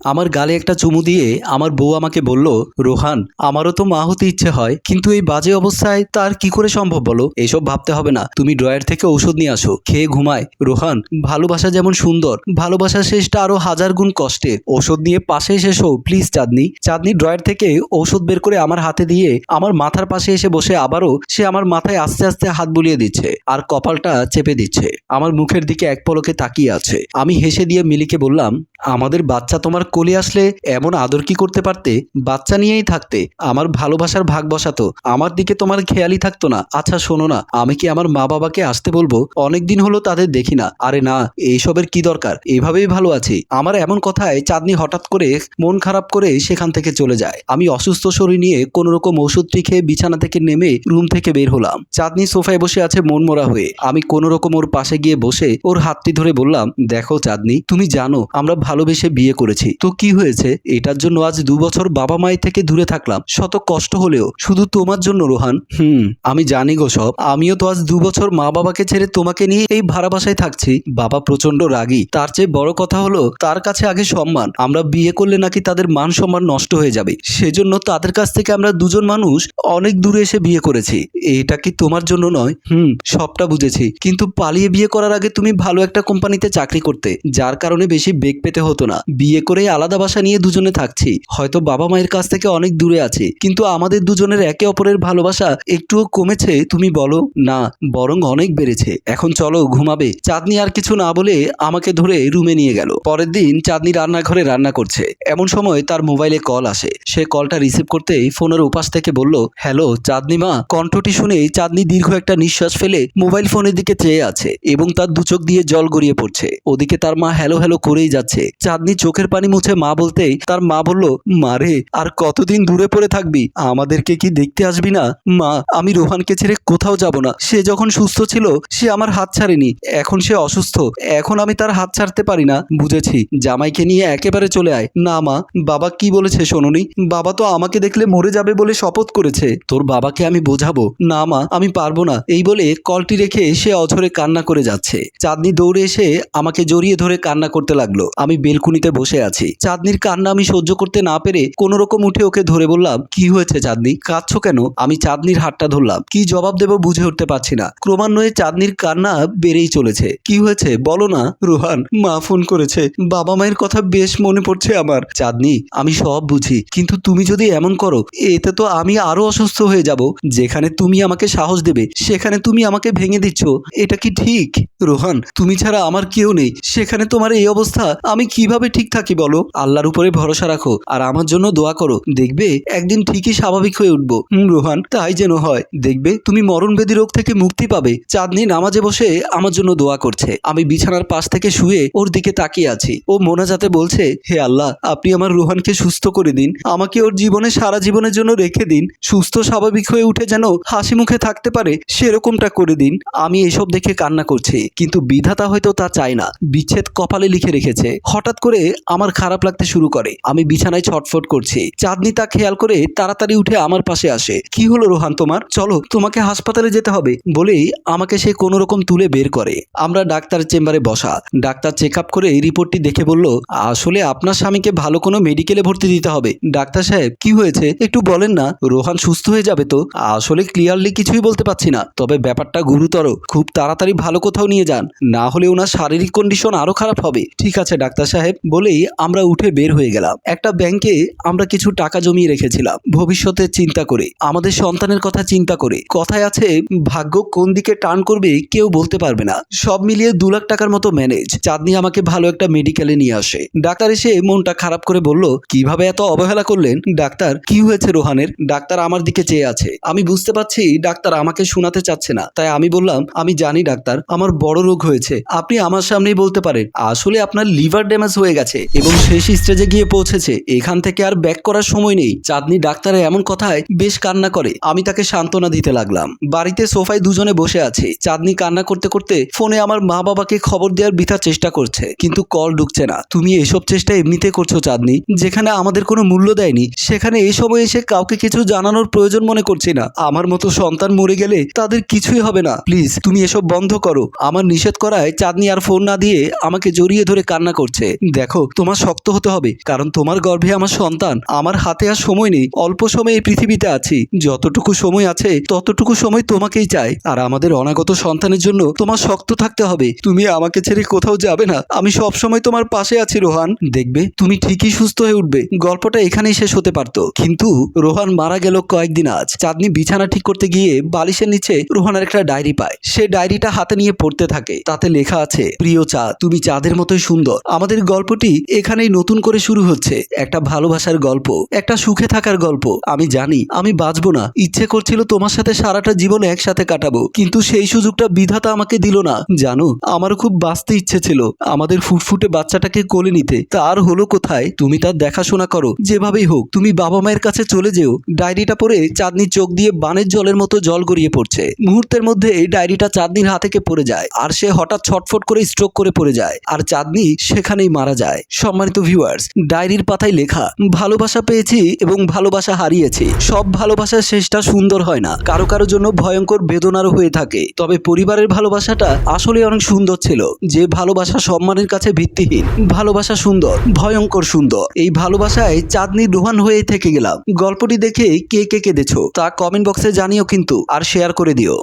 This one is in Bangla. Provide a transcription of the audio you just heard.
আমার গালে একটা চুমু দিয়ে আমার বউ আমাকে বলল, রোহান, আমারও তো মা হতে ইচ্ছে হয়, কিন্তু এই বাজে অবস্থায় তার কি করে সম্ভব বলো? এসব ভাবতে হবে না, তুমি ড্রয়ার থেকে ঔষধ নিয়ে আসো, খেয়ে ঘুমায়। রোহান, ভালোবাসা যেমন সুন্দর ভালোবাসা শেষটা আরও হাজার গুণ কষ্টে। ওষুধ নিয়ে পাশে এসে শো, প্লিজ চাঁদনি। চাঁদনি ড্রয়ার থেকে ঔষধ বের করে আমার হাতে দিয়ে আমার মাথার পাশে এসে বসে আবারও সে আমার মাথায় আস্তে আস্তে হাত বুলিয়ে দিচ্ছে আর কপালটা চেপে দিচ্ছে। আমার মুখের দিকে এক পলকে তাকিয়ে আছে। আমি হেসে দিয়ে মিলিকে বললাম, আমাদের বাচ্চা তোমার কোলে আসলে এমন আদর কি করতে পারতে? বাচ্চা নিয়েই থাকতে, আমার ভালোবাসার ভাগ বসাতো, আমার দিকে তোমার খেয়ালই থাকতো না। আচ্ছা শোনো না, আমি কি আমার মা বাবাকে আসতে বলব? অনেকদিন হলো তাদের দেখি না। আরে না, এইসবের কি দরকার? এভাবেই ভালো আছি। আমার এমন কথায় চাঁদনি হঠাৎ করে মন খারাপ করে সেখান থেকে চলে যায়। আমি অসুস্থ শরীর নিয়ে কোনো রকম ওষুধটি খেয়ে বিছানা থেকে নেমে রুম থেকে বের হলাম। চাঁদনি সোফায় বসে আছে মন মরা হয়ে। আমি কোনো রকম ওর পাশে গিয়ে বসে ওর হাতটি ধরে বললাম, দেখো চাঁদনি, তুমি জানো, আমরা ভালোবেসে বিয়ে করেছি। তো কি হয়েছে? এটার জন্য আজ দু বছর বাবা মায়ের থেকে দূরে থাকলাম। শত কষ্ট হলেও, শুধু তোমার জন্য, রোহান। হুম, আমি জানি গো সব। আমিও তো আজ দু বছর মা বাবাকে ছেড়ে তোমাকে নিয়ে এই ভাড়া বাসায় থাকছি। বাবা প্রচণ্ড রাগী। তার চেয়ে বড় কথা হলো, তার কাছে আগে সম্মান। আমরা বিয়ে করলে নাকি তাদের মান সম্মান নষ্ট হয়ে যাবে। সেজন্য তাদের কাছ থেকে আমরা দুজন মানুষ অনেক দূরে এসে বিয়ে করেছি। এটা কি তোমার জন্য নয়? হুম, সবটা বুঝেছি। কিন্তু পালিয়ে বিয়ে করার আগে তুমি ভালো একটা কোম্পানিতে চাকরি করতে। যার কারণে বেশি বেগ পেতে হতো না। বিয়ে করে আলাদা বাসা নিয়ে দুজনে থাকছি। হয়তো বাবা মায়ের কাছ থেকে অনেক দূরে আছি। কিন্তু আমাদের দুজনের একে অপরের ভালোবাসা একটুও কমেছে, তুমি বলো? না, বরং অনেক বেড়েছে। এখন চলো ঘুমাবে। চাঁদনি আর কিছু না বলে আমাকে ধরে রুমে নিয়ে গেল। পরের দিন চাঁদনি রান্নাঘরে রান্না করছে। এমন সময় তার মোবাইলে কল আসে। সে কলটা রিসিভ করতেই ফোনের উপাস থেকে বলল, হ্যালো, চাঁদনি মা। কণ্ঠটি শুনে চাঁদনি দীর্ঘ একটা নিঃশ্বাস ফেলে মোবাইল ফোনের দিকে চেয়ে আছে এবং তার দুচোখ দিয়ে জল গড়িয়ে পড়ছে। ওদিকে তার মা হ্যালো হ্যালো করেই যাচ্ছে। চাঁদনি চোখের পানি মুছে মা বলতেই তার মা বলল মারে আর কতদিন দূরে পড়ে থাকবি? আমাদেরকে কি দেখতে আসবি না? মা, আমি রোহানকে ছেড়ে কোথাও যাব না। সে যখন সুস্থ ছিল, সে আমার হাত ছাড়েনি। এখন সে অসুস্থ। এখন আমি তার হাত ছাড়তে পারি না। বুঝেছি। জামাইকে নিয়ে একেবারে চলে আয়। না মা, বাবা কি বলেছে শোনোনি? বাবা তো আমাকে দেখলে মরে যাবে বলে শপথ করেছে। তোর বাবাকে আমি বোঝাবো। না মা, আমি পারব না। এই বলে কলটি রেখে সে অঝরে কান্না করে যাচ্ছে। চাঁদনি দৌড়ে এসে আমাকে জড়িয়ে ধরে কান্না করতে লাগল। আমি বেলকুনিতে বসে আছি। চাঁদনির কান্না আমি সহ্য করতে না পেরে কোনো রকম উঠে ওকে ধরে বললাম, কি হয়েছে চাঁদনি? কাঁদছো কেন? আমি চাঁদনির হাতটা ধরলাম। কি জবাব দেবো বুঝে উঠতে পারছি না। ক্রমান্বয়ে চাঁদনির কান্না বেড়েই চলেছে। কি হয়েছে? বলো না। রোহান, মা ফোন করেছে। বাবা মায়ের কথা বেশ মনে পড়ছে আমার। চাঁদনি, আমি সব বুঝি। কিন্তু তুমি যদি এমন করো, এতে তো আমি আরও অসুস্থ হয়ে যাব। যেখানে তুমি আমাকে সাহস দেবে, সেখানে তুমি আমাকে ভেঙে দিচ্ছ। এটা কি ঠিক? রোহান, তুমি ছাড়া আমার কেউ নেই। সেখানে তোমার এই অবস্থা, আমি কীভাবে ঠিক থাকি বলো? আল্লাহর উপরে ভরসা রাখো আর আমার জন্য দোয়া করো। দেখবে, একদিন ঠিকই স্বাভাবিক হয়ে উঠবো। হুম, রোহান, তাই যেন হয়। দেখবে, তুমি মরণবেদী রোগ থেকে মুক্তি পাবে। চাঁদনি নামাজে বসে আমার জন্য দোয়া করছে। আমি বিছানার পাশ থেকে শুয়ে ওর দিকে তাকিয়ে আছি। ও মোনাজাতে বলছে, হে আল্লাহ, আপনি আমার রোহানকে সুস্থ করে দিন। আমাকে ওর জীবনে সারা জীবনের জন্য রেখে দিন। সুস্থ, স্বাভাবিক হয়ে উঠে যেন হাসি মুখে থাকতে পারে, সেরকমটা করে দিন। আমি এসব দেখে কান্না করছি। কিন্তু বিধাতা হয়তো তা চায় না। বিচ্ছেদ কপালে লিখে রেখেছে। হঠাৎ করে আমার খারাপ লাগতে শুরু করে। আমি বিছানায় ছটফট করছি। চাঁদনি তা খেয়াল করে তাড়াতাড়ি উঠে আমার পাশে আসে। কি হলো রোহান তোমার? চলো, তোমাকে হাসপাতালে যেতে হবে। বলেই আমাকে সে কোনো রকম তুলে বের করে। আমরা ডাক্তার চেম্বারে বসা। ডাক্তার চেক আপ করে এই রিপোর্টটি দেখে বলল, আসলে আপনার স্বামীকে ভালো কোনো মেডিকেলে ভর্তি দিতে হবে। ডাক্তার সাহেব, কি হয়েছে? একটু বলেন না। রোহান সুস্থ হয়ে যাবে তো? আসলে ক্লিয়ারলি কিছুই বলতে পারছি না। তবে ব্যাপারটা গুরুতর। খুব তাড়াতাড়ি ভালো কোথাও নিয়ে যান। না হলে ওনার শারীরিক কন্ডিশন আরও খারাপ হবে। ঠিক আছে ডাক্তার সাহেব, বলেই আমরা উঠে বের হয়ে গেলাম। একটা ব্যাংকে আমরা কিছু টাকা জমিয়ে রেখেছিলাম। ভবিষ্যতের চিন্তা করে, আমাদের সন্তানের কথা চিন্তা করে। কথায় আছে, ভাগ্য কোন দিকে টার্ন করবে কেউ বলতে পারবে না। সব মিলিয়ে দু লাখ টাকার মতো ম্যানেজ। চাঁদনি আমাকে ভালো একটা মেডিকেলে নিয়ে আসে। ডাক্তার এসে মনটা খারাপ করে বলল, কীভাবে এত অবহেলা করলেন? ডাক্তার, কি হয়েছে রোহানের? ডাক্তার আমার দিকে চেয়ে আছে। আমি বুঝতে পারছি ডাক্তার আমাকে শোনাতে চাচ্ছে না। তাই আমি বললাম, আমি জানি ডাক্তার, আমার বড় রোগ হয়েছে। আপনি আমার সামনেই বলতে পারেন। আসলে আপনার লিভার ড্যামেজ হয়ে গেছে এবং শেষ স্টেজে গিয়ে পৌঁছেছে। এখান থেকে আর ব্যাক করার সময় নেই। চাঁদনি ডাক্তারের এমন কথায় বেশ কান্না করে। আমি তাকে সান্ত্বনা দিতে লাগলাম। বাড়িতে সোফায় দুজনে বসে আছে। চাঁদনি কান্না করতে করতে ফোনে আমার মা বাবাকে খবর দেওয়ার বৃথা চেষ্টা করছে। কিন্তু কল ঢুকছে না। তুমি এসব চেষ্টা এমনিতে করছ চাঁদনি, যেখানে আমাদের কোনো মূল্য দেয়নি। সেখানে এই সময় এসে কাউকে কিছু জানানোর প্রয়োজন মনে করছি না। আমার মতো সন্তান মরে গেলে তাদের কিছুই হবে না। প্লিজ, তুমি এসব বন্ধ করো। আমার নিষেধ করায় চাঁদনি আর ফোন না দিয়ে আমাকে জড়িয়ে ধরে কান্না করছে। দেখো, তোমার শক্ত হতে হবে, কারণ তোমার গর্ভে আমার সন্তান। আমার হাতে আর সময় নেই, অল্প সময় এই পৃথিবীতে আছি। যতটুকু সময় আছে, ততটুকু সময় তোমাকেই চাই। আর আমাদের অনাগত সন্তানের জন্য তোমার শক্ত থাকতে হবে। তুমি আমাকে ছেড়ে কোথাও যাবে না। আমি সব সময় তোমার পাশে আছি, রোহান। দেখবে, তুমি ঠিকই সুস্থ হয়ে উঠবে। গল্পটা এখানেই শেষ হতে পারতো। কিন্তু রোহান মারা গেল কয়েকদিন আজ। চাঁদনি বিছানা ঠিক করতে গিয়ে বালিশের নিচে রোহানের একটা ডায়েরি পায়। সে ডায়েরিটা হাতে নিয়ে পড়তে থাকে। তাতে লেখা আছে, প্রিয় চাঁদ, তুমি চাঁদের মতোই সুন্দর। আমাদের গল্পটি এখানেই নতুন করে শুরু হচ্ছে একটা ভালোবাসার গল্প, একটা সুখে থাকার গল্প। আমি জানি, আমি বাঁচবো না। ইচ্ছে করছিল তোমার সাথে সারাটা জীবন একসাথে কাটাবো, কিন্তু সেই সুযোগটা বিধাতা আমাকে দিল না। জানো, আমারও খুব বাঁচতে ইচ্ছে ছিল। আমাদের ফুটফুটে বাচ্চাটাকে কোলে নিতে। তার হলো কোথায়? তুমি তার দেখাশোনা করো। যেভাবেই হোক, তুমি বাবা মায়ের কাছে চলে যেও। ডায়েরিটা পড়ে চাঁদনি চোখ দিয়ে বানের জলের মতো জল গড়িয়ে পড়ছে। মুহূর্তের মধ্যে এই ডায়েরিটা চাঁদনির হাত থেকে পড়ে যায়। আর সে হঠাৎ ছটফট করে স্ট্রোক করে পড়ে যায়। আর চাঁদনি সেখানেই মারা যায়। সম্মানিত ভিউয়ার্স ডায়েরির পাতায় লেখা, ভালোবাসা পেয়েছি এবং ভালোবাসা হারিয়েছি। সব ভালোবাসার শেষটা সুন্দর হয় না। কারও কারও জন্য ভয়ঙ্কর বেদনারও হয়ে থাকে। তবে পরিবারের ভালোবাসাটা আসলে অনেক সুন্দর ছিল। যে ভালোবাসা সম্মানের কাছে ভিত্তিহীন, ভালোবাসা সুন্দর, ভয়ঙ্কর সুন্দর। এই ভালোবাসায় চাঁদনি রোহান হয়ে থেকে গেলাম। গল্পটি দেখে কে কে কেঁদেছো, তা কমেন্ট বক্সে জানিও কিন্তু, আর শেয়ার করে দিও।